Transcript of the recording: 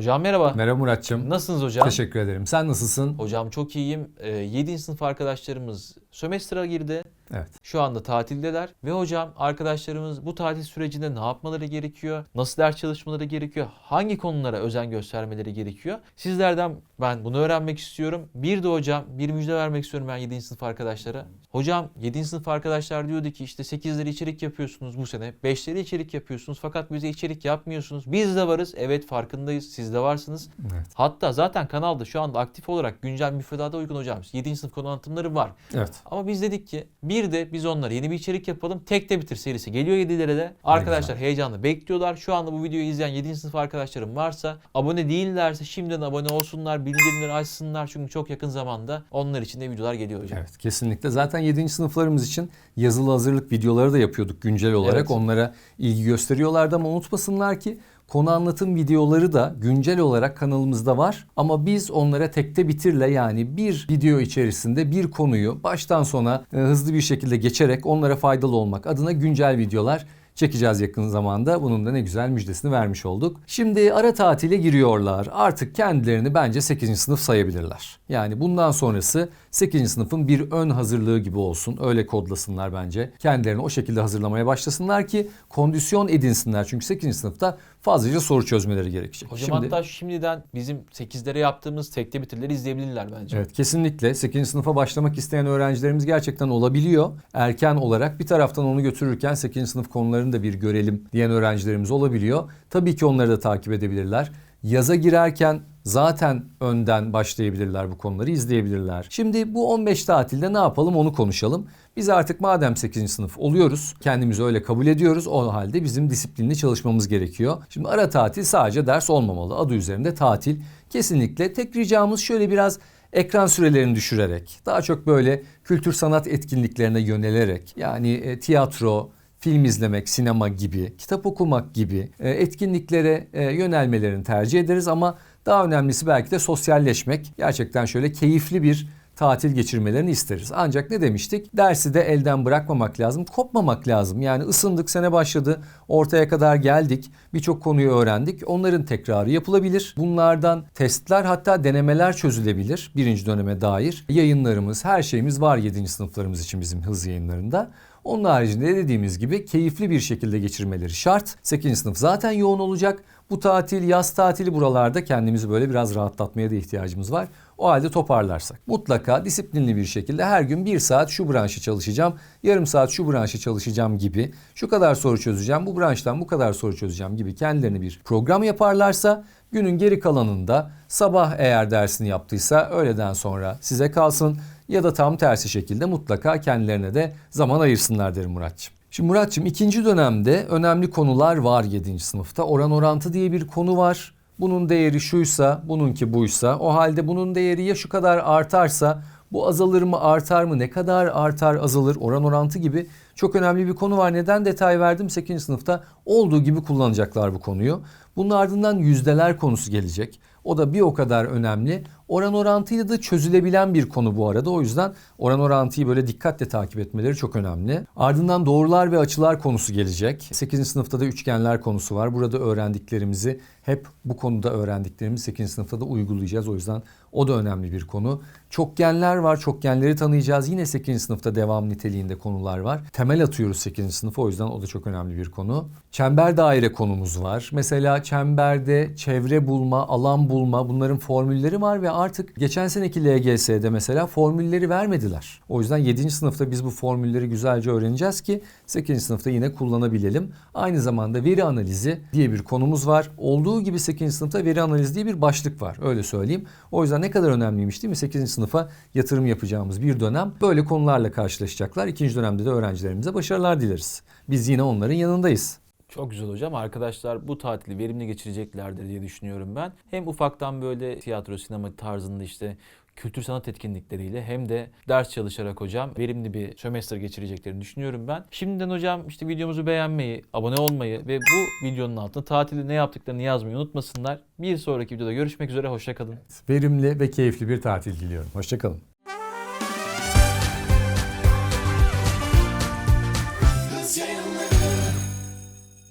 Hocam merhaba. Merhaba Muratçım. Nasılsınız hocam? Teşekkür ederim. Sen nasılsın? Hocam çok iyiyim. Ee, 7. sınıf arkadaşlarımız sömestra girdi. Evet. Şu anda tatildeler. Ve hocam arkadaşlarımız bu tatil sürecinde ne yapmaları gerekiyor? Nasıl ders çalışmaları gerekiyor? Hangi konulara özen göstermeleri gerekiyor? Sizlerden ben bunu öğrenmek istiyorum. Bir de hocam bir müjde vermek istiyorum ben 7. sınıf arkadaşlara. Hocam 7. sınıf arkadaşlar diyordu ki işte 8'leri içerik yapıyorsunuz bu sene. 5'leri içerik yapıyorsunuz fakat bize içerik yapmıyorsunuz. Biz de varız. Evet farkındayız. Siz de varsınız. Evet. Hatta zaten kanalda şu anda aktif olarak güncel müfredata uygun hocam 7. sınıf konu anlatımları var. Evet. Ama biz dedik ki bir de biz onlara yeni bir içerik yapalım. Tek de bitir serisi geliyor 7'lere de. Arkadaşlar heyecanla bekliyorlar. Şu anda bu videoyu izleyen 7. sınıf arkadaşlarım varsa abone değillerse şimdiden abone olsunlar. Bildirimleri açsınlar. Çünkü çok yakın zamanda onlar için de videolar geliyor hocam. Evet kesinlikle. Zaten 7. sınıflarımız için yazılı hazırlık videoları da yapıyorduk güncel olarak. Evet. Onlara ilgi gösteriyorlardı ama unutmasınlar ki konu anlatım videoları da güncel olarak kanalımızda var. Ama biz onlara tekte bitirle yani bir video içerisinde bir konuyu baştan sona e, hızlı bir şekilde geçerek onlara faydalı olmak adına güncel videolar çekeceğiz yakın zamanda. Bunun da ne güzel müjdesini vermiş olduk. Şimdi ara tatile giriyorlar. Artık kendilerini bence 8. sınıf sayabilirler. Yani bundan sonrası 8. sınıfın bir ön hazırlığı gibi olsun. Öyle kodlasınlar bence. Kendilerini o şekilde hazırlamaya başlasınlar ki kondisyon edinsinler. Çünkü 8. sınıfta fazlaca soru çözmeleri gerekecek. Hocam Şimdi- hatta şimdiden bizim 8'lere yaptığımız tekte bitirleri izleyebilirler bence. Evet kesinlikle 8. sınıfa başlamak isteyen öğrencilerimiz gerçekten olabiliyor. Erken olarak bir taraftan onu götürürken 8. sınıf konularını da bir görelim diyen öğrencilerimiz olabiliyor. Tabii ki onları da takip edebilirler. Yaza girerken zaten önden başlayabilirler bu konuları izleyebilirler. Şimdi bu 15 tatilde ne yapalım onu konuşalım. Biz artık madem 8. sınıf oluyoruz, kendimizi öyle kabul ediyoruz. O halde bizim disiplinli çalışmamız gerekiyor. Şimdi ara tatil sadece ders olmamalı. Adı üzerinde tatil. Kesinlikle tek ricamız şöyle biraz ekran sürelerini düşürerek, daha çok böyle kültür sanat etkinliklerine yönelerek yani e, tiyatro, film izlemek, sinema gibi, kitap okumak gibi e, etkinliklere e, yönelmelerini tercih ederiz ama daha önemlisi belki de sosyalleşmek. Gerçekten şöyle keyifli bir tatil geçirmelerini isteriz. Ancak ne demiştik? Dersi de elden bırakmamak lazım, kopmamak lazım. Yani ısındık, sene başladı, ortaya kadar geldik, birçok konuyu öğrendik. Onların tekrarı yapılabilir. Bunlardan testler hatta denemeler çözülebilir birinci döneme dair. Yayınlarımız, her şeyimiz var 7. sınıflarımız için bizim hız yayınlarında. Onun haricinde dediğimiz gibi keyifli bir şekilde geçirmeleri şart. 8. sınıf zaten yoğun olacak. Bu tatil, yaz tatili buralarda kendimizi böyle biraz rahatlatmaya da ihtiyacımız var. O halde toparlarsak. Mutlaka disiplinli bir şekilde her gün bir saat şu branşı çalışacağım, yarım saat şu branşı çalışacağım gibi, şu kadar soru çözeceğim, bu branştan bu kadar soru çözeceğim gibi kendilerine bir program yaparlarsa günün geri kalanında sabah eğer dersini yaptıysa öğleden sonra size kalsın ya da tam tersi şekilde mutlaka kendilerine de zaman ayırsınlar derim Muratçım. Şimdi Muratçım ikinci dönemde önemli konular var 7. sınıfta. Oran orantı diye bir konu var. Bunun değeri şuysa, bununki buysa, o halde bunun değeri ya şu kadar artarsa, bu azalır mı, artar mı, ne kadar artar, azalır, oran orantı gibi çok önemli bir konu var. Neden detay verdim? 8. sınıfta olduğu gibi kullanacaklar bu konuyu. Bunun ardından yüzdeler konusu gelecek. O da bir o kadar önemli. Oran orantıyla da çözülebilen bir konu bu arada. O yüzden oran orantıyı böyle dikkatle takip etmeleri çok önemli. Ardından doğrular ve açılar konusu gelecek. 8. sınıfta da üçgenler konusu var. Burada öğrendiklerimizi hep bu konuda öğrendiklerimizi 8. sınıfta da uygulayacağız. O yüzden o da önemli bir konu. Çokgenler var. Çokgenleri tanıyacağız. Yine 8. sınıfta devam niteliğinde konular var. Temel atıyoruz 8. sınıfa. O yüzden o da çok önemli bir konu. Çember daire konumuz var. Mesela çemberde çevre bulma, alan bulma bunların formülleri var ve artık geçen seneki LGS'de mesela formülleri vermediler. O yüzden 7. sınıfta biz bu formülleri güzelce öğreneceğiz ki 8. sınıfta yine kullanabilelim. Aynı zamanda veri analizi diye bir konumuz var. Olduğu gibi 8. sınıfta veri analizi diye bir başlık var. Öyle söyleyeyim. O yüzden ne kadar önemliymiş değil mi? 8. sınıfa yatırım yapacağımız bir dönem böyle konularla karşılaşacaklar. İkinci dönemde de öğrencilerimize başarılar dileriz. Biz yine onların yanındayız. Çok güzel hocam. Arkadaşlar bu tatili verimli geçireceklerdir diye düşünüyorum ben. Hem ufaktan böyle tiyatro, sinema tarzında işte kültür sanat etkinlikleriyle hem de ders çalışarak hocam verimli bir sömestr geçireceklerini düşünüyorum ben. Şimdiden hocam işte videomuzu beğenmeyi, abone olmayı ve bu videonun altına tatilde ne yaptıklarını yazmayı unutmasınlar. Bir sonraki videoda görüşmek üzere. Hoşçakalın. Verimli ve keyifli bir tatil diliyorum. Hoşçakalın.